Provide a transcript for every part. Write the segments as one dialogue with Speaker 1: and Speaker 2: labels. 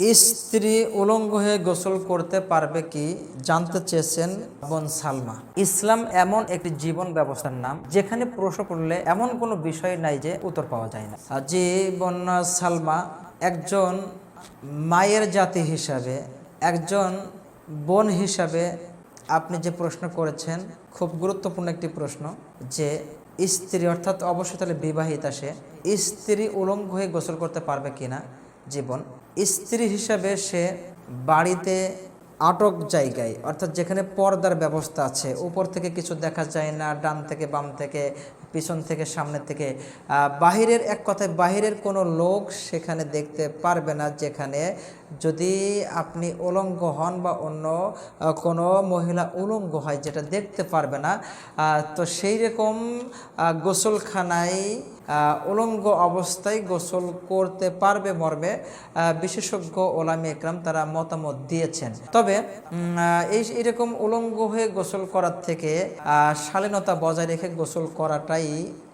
Speaker 1: স্ত্রী উলঙ্গ হয়ে গোসল করতে পারবে কি জানতে চেয়েছেন বোন সালমা। ইসলাম এমন একটি জীবন ব্যবস্থার নাম, যেখানে প্রশ্ন করলে এমন কোনো বিষয় নাই যে উত্তর পাওয়া যায় না। যে বোন সালমা একজন মায়ের জাতি হিসাবে, একজন বোন হিসাবে আপনি যে প্রশ্ন করেছেন, খুব গুরুত্বপূর্ণ একটি প্রশ্ন যে স্ত্রী, অর্থাৎ অবশ্যই তাহলে বিবাহিতা সে, স্ত্রী উলঙ্গ হয়ে গোসল করতে পারবে কিনা? জীবন। স্ত্রী হিসাবে সে বাড়িতে আটক জায়গায়, অর্থাৎ যেখানে পর্দার ব্যবস্থা আছে, উপর থেকে কিছু দেখা যায় না, ডান থেকে বাম থেকে, পিছন থেকে সামনে থেকে বাহিরের এক কথায় বাহিরের কোনো লোক সেখানে দেখতে পারবে না, যেখানে যদি আপনি উলঙ্গ হন বা অন্য কোনো মহিলা উলঙ্গ হয় যেটা দেখতে পারবে না তো সেই রকম গোসলখানায় উলঙ্গ অবস্থায় গোসল করতে পারবে মর্মে বিশেষজ্ঞ ওলামী একরাম তারা মতামত দিয়েছেন। তবে এই এরকম উলঙ্গ হয়ে গোসল করার থেকে শালীনতা বজায় রেখে গোসল করাটাই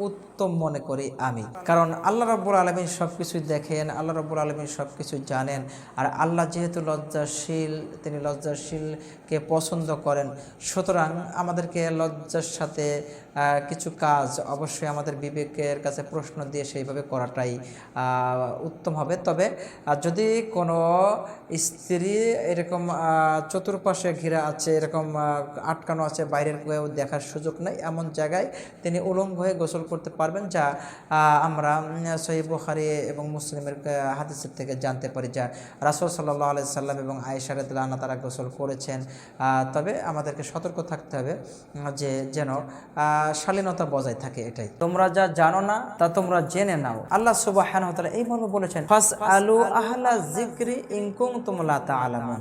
Speaker 1: উত্তম মনে করি আমি। কারণ আল্লাহ রব্বুল আলমী সব কিছুই দেখেন, আল্লাহ রব্বুল আলমী সব কিছু জানেন, আর আল্লাহ যেহেতু লজ্জাশীল, তিনি লজ্জাশীলকে পছন্দ করেন। সুতরাং আমাদেরকে লজ্জার সাথে কিছু কাজ অবশ্যই আমাদের বিবেকের কাছে প্রশ্ন দিয়ে সেইভাবে করাটাই উত্তম হবে। তবে যদি কোনো স্ত্রী এরকম চতুর্পাশে ঘেরা আছে, এরকম আটকানো আছে, বাইরের কেউ দেখার সুযোগ নেই, এমন জায়গায় তিনি উলঙ্গ হয়ে গোসল করতে পারবেন যা আমরা সহি বুখারি এবং মুসলিমের হাদিসের থেকে জানতে পারি যা রাসুল সাল্লাহ আলি সাল্লাম এবং আয়েশা রাদিয়াল্লাহু তারা গোসল করেছেন। তবে আমাদেরকে সতর্ক থাকতে হবে যে যেন শালীনতা বজায় থাকে এটাই। তোমরা যা জানো না, তা তোমরা জেনে নাও। আল্লাহ সুবাহ এই মর্মে বলেছেন ফাস আলু আহলা জিক্রি ইনকুম তুমলা তা আলামান